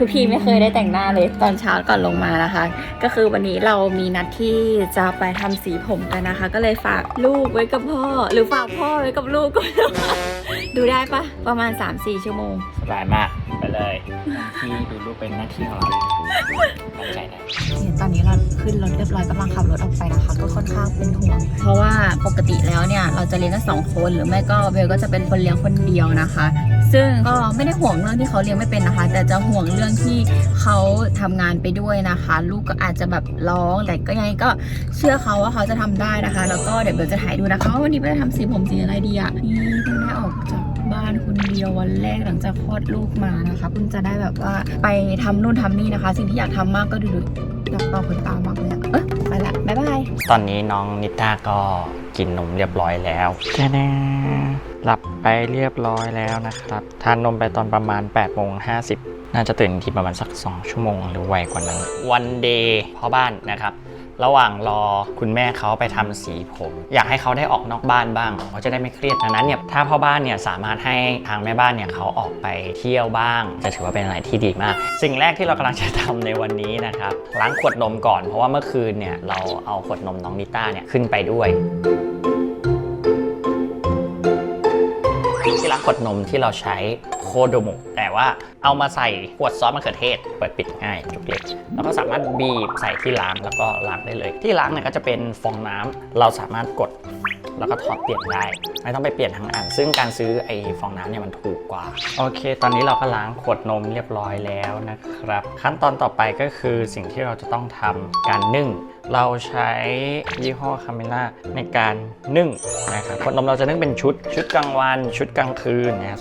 ทุกทีไม่เคยได้แต่งหน้าเลยตอนเช้าก่อนลงมานะคะ ก็คือวันนี้เรามีนัดที่จะไปทำสีผมกันนะคะ ก็เลยฝากลูกไว้กับพ่อ หรือฝากพ่อไว้กับลูกก็ไม่รู้ดูได้ปะประมาณ 3-4 ชั่วโมง สบายมากไปเลยที่ดูรูปเป็นหน้าที่ของเราตั้งใจนะเห็นตอนนี้เราขึ้นรถเรียบร้อยกำลังขับรถออกไปนะคะ ก็ค่อนข้างเป็นห่วง เพราะว่าปกติแล้วเนี่ย เราจะเลี้ยงกันสองคนหรือไม่ก็เบลก็จะเป็นคนเลี้ยงคนเดียวนะคะ ซึ่งก็ไม่ได้ห่วงเรื่องที่เขาเลี้ยงไม่เป็นนะคะ แต่จะห่วงเรื่องที่เขาทำงานไปด้วยนะคะ ลูกก็อาจจะแบบร้องแต่ก็ยังไงก็เชื่อเขาว่าเขาจะทำได้นะคะ แล้วก็เดี๋ยวเบลจะถ่ายดูนะคะว่าวันนี้เบลจะทำสีผมสีอะไรดีอะนี่เพิ่งได้ออกจากบ้านคนเดียววันแรกหลังจากคลอดลูกมานะคะเพิ่งจะได้แบบว่าไปทำนู่นทำนี่นะคะ สิ่งที่อยากทำมากก็ดูๆอยากต่อขนตามากเลยอะเอ๊ะไปละบ๊ายบายตอนนี้น้องนิต้าก็กินนมเรียบร้อยแล้วแค่นี้หลับไปเรียบร้อยแล้วนะครับ ทานนมไปตอนประมาณ8โมง50 น่าจะตื่นทีประมาณสัก 2 ชั่วโมงหรือไวกว่านั้น วันเดย์พ่อบ้านนะครับ ระหว่างรอคุณแม่เขาไปทำสีผม อยากให้เขาได้ออกนอกบ้านบ้างเขาจะได้ไม่เครียดดังนั้นเนี่ยถ้าพ่อบ้านเนี่ยสามารถให้ทางแม่บ้านเนี่ยเขาออกไปเที่ยวบ้าง จะถือว่าเป็นอะไรที่ดีมาก สิ่งแรกที่เรากำลังจะทำในวันนี้นะครับล้างขวดนมก่อนเพราะว่าเมื่อคืนเนี่ยเราเอาขวดนมน้องนิต้าเนี่ยขึ้นไปด้วย ขวดนมที่เราใช้โคโดมุแต่ว่าเอามาใส่ขวดซอสมะเขือเทศเปิดปิดง่ายจุกเล็กแล้วก็สามารถบีบใส่ที่ล้างแล้วก็ล้างได้เลย ที่ล้างเนี่ยก็จะเป็นฟองน้ำเราสามารถกด แล้วก็ถอดเปลี่ยนได้ ไม่ต้องไปเปลี่ยนทั้งอันซึ่งการซื้อไอ้ฟองน้ำเนี่ยมันถูกกว่า โอเค ตอนนี้เราก็ล้างขวดนมเรียบร้อยแล้วนะครับ ขั้นตอนต่อไปก็คือสิ่งที่เราจะต้องทำการนึ่ง เราใช้ยี่ห้อคาเมล่าในการนึ่งนะครับขวดนมเราจะนึ่งเป็นชุด ชุดกลางวัน ชุดกลางคืนนะครับ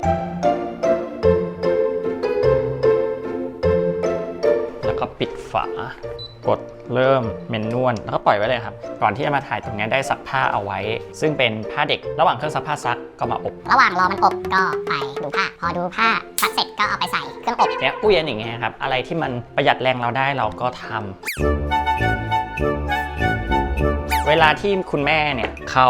แล้วก็ปิดฝากด เริ่มเมนนวลแล้วก็ปล่อยไว้เลยครับ ก่อนที่จะมาถ่ายตรงนี้ได้ซักผ้าเอาไว้ ซึ่งเป็นผ้าเด็ก ระหว่างเครื่องซักผ้าซักก็มาอบ ระหว่างรอมันอบก็ไปดูผ้า พอดูผ้าซักเสร็จก็เอาไปใส่เครื่องอบเนี่ยตู้เย็นอย่างเงี้ยครับ อะไรที่มันประหยัดแรงเราได้เราก็ทำ เวลาที่คุณแม่เนี่ยเขา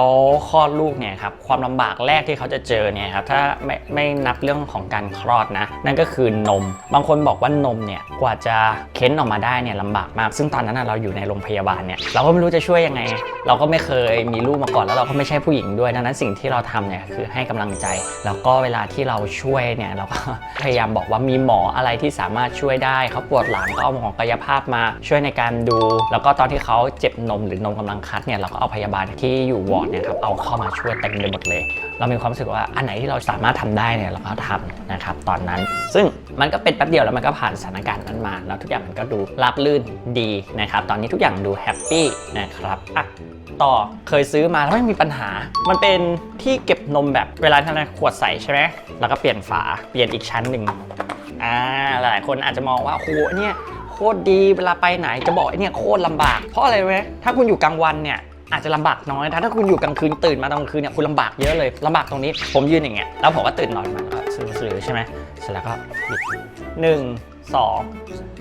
คลอดลูกเนี่ยครับความลำบากแรกที่เขาจะเจอเนี่ยครับถ้าไม่ไม่นับเรื่องของการคลอดนะ นั่นก็คือนม บางคนบอกว่านมเนี่ยกว่าจะเค้นออกมาได้เนี่ยลำบากมาก ซึ่งตอนนั้นเราอยู่ในโรงพยาบาลเนี่ยเราก็ไม่รู้จะช่วยยังไง เราก็ไม่เคยมีลูกมาก่อนแล้วเราก็ไม่ใช่ผู้หญิงด้วยดังนั้นสิ่งที่เราทำเนี่ยคือให้กำลังใจ แล้วก็เวลาที่เราช่วยเนี่ยเราก็พยายามบอกว่ามีหมออะไรที่สามารถช่วยได้เขาปวดหลังก็เอาหมอกายภาพมาช่วยในการดู แล้วก็ตอนที่เขาเจ็บนมหรือนมกำลังคัดเนี่ยเราก็เอาพยาบาลที่อยู่วอร์ดเนี่ยครับเอาเข้ามาช่วยเต็มไปหมดเลย เรามีความรู้สึกว่าอันไหนที่เราสามารถทำได้เนี่ยเราก็ทำนะครับตอนนั้น ซึ่งมันก็เป็นแป๊บเดียวแล้วมันก็ผ่านสถานการณ์นั้นมา แล้วทุกอย่างมันก็ดูราบลื่นดีนะครับตอนนี้ทุกอย่างดูแฮปปี้นะครับอะต่อเคยซื้อมาแล้วไม่มีปัญหา มันเป็นที่เก็บนมแบบเวลาที่เราขวดใส่ใช่ไหมแล้วก็เปลี่ยนฝาเปลี่ยนอีกชั้นหนึ่งอ่าหลายคนอาจจะมองว่าโอ้โหเนี่ย โคตรดีเวลาไปไหนจะบอกไอ้เนี่ยโคตรลำบาก เพราะอะไรรู้ไหมถ้าคุณอยู่กลางวันเนี่ยอาจจะลำบากน้อยแต่ถ้าคุณอยู่กลางคืนตื่นมาตอนกลางคืนเนี่ยคุณลำบากเยอะเลยลำบากตรงนี้ ผมยืนอย่างเงี้ยแล้วผมก็ตื่นนอนมาแล้วก็ซื้อใช่ไหมเสร็จแล้วก็บิดหนึ่งสอง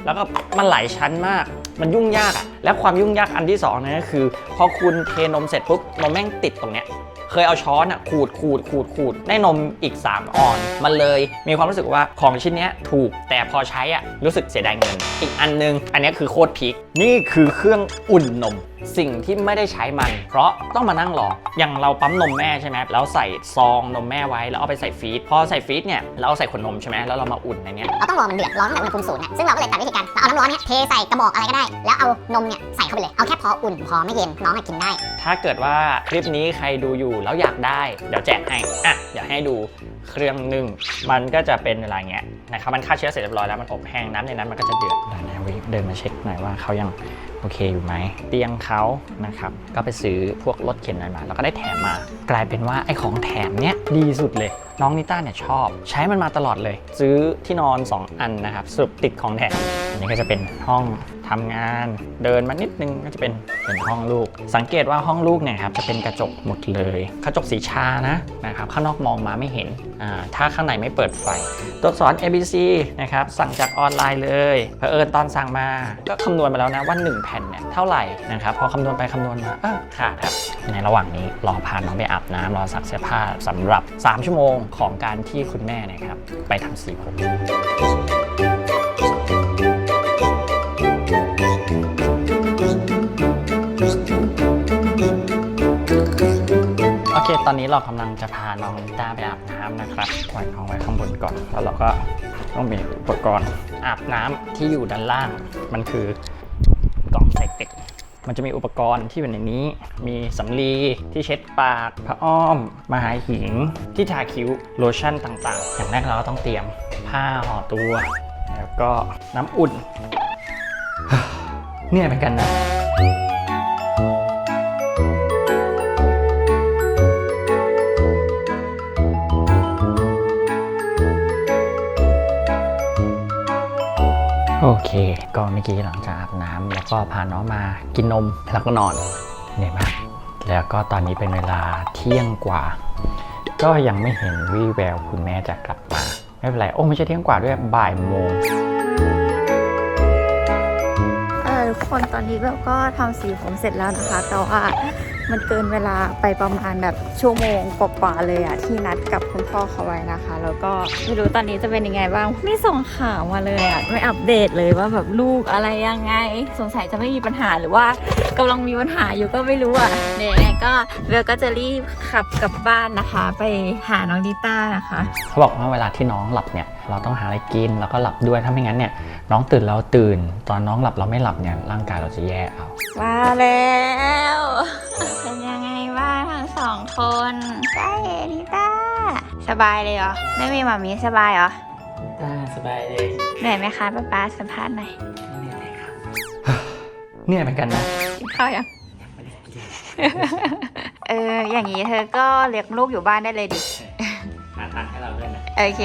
แล้วก็มันหลายชั้นมาก มันยุ่งยากอะและความยุ่งยากอันที่สองนยก็คือ พอคุณเทนมเสร็จปุ๊บนมแม่งติดตรงเนี้ย เคยเอาช้อนอะขูดขูดขูดขูดได้นมอีก 3ออน มันเลยมีความรู้สึกว่าของชิ้นเนี้ยถูกแต่พอใช้อะรู้สึกเสียดายเงิน อีกอันนึง อันเนี้ยคือโคตรพีคนี่คือเครื่องอุ่นนม สิ่งที่ไม่ได้ใช้มัน เพราะต้องมานั่งรออย่างเราปั๊มนมแม่ใช่ไหมแล้วใส่ซองนมแม่ไว้แล้วเอาไปใส่ฟรีซพอใส่ฟรีซเนี่ยเราเอาใส่ขวดนมใช่ไหมแล้วเรามาอุ่นในเนี้ยเราต้องรอมันเดือดร้อนตั้งแต่อุณหภูมิศูนย์เนี่ยซึ่งเราก็เลยตัดวิธีการเราเอาน้ำร้อนเนี่ยเทใส่กระบอกอะไรก็ได้ แล้วเอานมเนี่ยใส่เข้าไปเลยเอาแค่พออุ่นพอไม่เย็นน้องอะกินได้ ถ้าเกิดว่าคลิปนี้ใครดูอยู่แล้วอยากได้ เดี๋ยวแจกให้อะอยากให้ดูเครื่องนึ่ง มันก็จะเป็นอะไรเงี้ยนะครับมันฆ่าเชื้อเสร็จเรียบร้อยแล้วมันอบแห้งน้ำในนั้นมันก็จะเดือดเดี๋ยวนะวิเดินมาเช็คหน่อยว่าเขายังโอเคอยู่ไหมเตียงเขานะครับก็ไปซื้อพวกรถเข็นอะไรมา แล้วก็ได้แถมมา กลายเป็นว่าไอ้ของแถมเนี้ยดีสุดเลยน้องนิต้าเนี่ยชอบ ใช้มันมาตลอดเลย ซื้อที่นอน 2 อันนะครับสรุปติดของแถมอันนี้ก็จะเป็นห้อง ทำงานเดินมานิดนึงก็จะเป็นเป็นห้องลูก สังเกตว่าห้องลูกเนี่ยครับจะเป็นกระจกหมดเลย กระจกสีชานะนะครับข้างนอกมองมาไม่เห็นอ่าถ้าข้างในไม่เปิดไฟ ตัวสอักษร ABC นะครับสั่งจากออนไลน์เลยเผอิญตอนสั่งมาก็คำนวณมาแล้วนะว่า 1 แผ่นเนี่ยเท่าไหร่นะครับพอคำนวณไปคำนวณมาเออขาดครับในระหว่างนี้รอพาน้องไปอาบน้ำรอซักเสื้อผ้าสำหรับ 3 ชั่วโมงของการที่คุณแม่เนะครับไปทำสีผม ตอนนี้เรากำลังจะพาน้องลิต้าไปอาบน้ำนะครับปล่อยน้องไว้ข้างบนก่อน แล้วเราก็ต้องมีอุปกรณ์อาบน้ำที่อยู่ด้านล่าง มันคือกล่องใส่เด็ก มันจะมีอุปกรณ์ที่อยู่ในนี้ มีสำลีที่เช็ดปากผ้าอ้อมมาหาหิง ที่ทาคิ้วโลชั่นต่างๆ อย่างแรกเราก็ต้องเตรียมผ้าห่อตัว แล้วก็น้ำอุ่นเนี่ยเป็นกันนะ โอเค ก็เมื่อกี้หลังจากอาบน้ำแล้วก็พาน้องมากินนมแล้วก็นอนเหนื่อยมากแล้วก็ตอนนี้เป็นเวลาเที่ยงกว่า ก็ยังไม่เห็นวี่แววคุณแม่จะกลับมาไม่เป็นไร โอ้ไม่ใช่เที่ยงกว่าด้วยบ่ายโมงเออทุกคนตอนนี้เราก็ทำสีผมเสร็จแล้วนะคะ แต่ว่า มันเกินเวลาไปประมาณแบบชั่วโมงกว่าๆเลยอะที่นัดกับคุณพ่อเขาไว้นะคะ แล้วก็ไม่รู้ตอนนี้จะเป็นยังไงบ้างไม่ส่งข่าวมาเลยอะไม่อัปเดตเลยว่าแบบลูกอะไรยังไง สงสัยจะไม่มีปัญหาหรือว่ากำลังมีปัญหาอยู่ก็ไม่รู้อะเนี่ยยังไงก็เบลก็จะรีบขับกลับบ้านนะคะ ไปหาน้องดิต้านะคะเขาบอกว่าเวลาที่น้องหลับเนี่ยเราต้องหาอะไรกินแล้วก็หลับด้วยถ้าไม่งั้นเนี่ยน้องตื่นเราตื่น ตอนน้องหลับเราไม่หลับเนี่ยร่างกายเราจะแย่เอามาแล้ว องคนใช่นิต้า สบายเลยเหรอ ไม่มีหมามีสบายเหรอได้สบายเลยเหนื่อยไหมคะป้าป๊าสัมภาษณ์หน่อยเนี่ยเหมือนกันนะกินข้าวยังเออ อย่างนี้เธอก็เลี้ยงลูกอยู่บ้านได้เลยดิหาทางให้เราด้วยนะ โอเค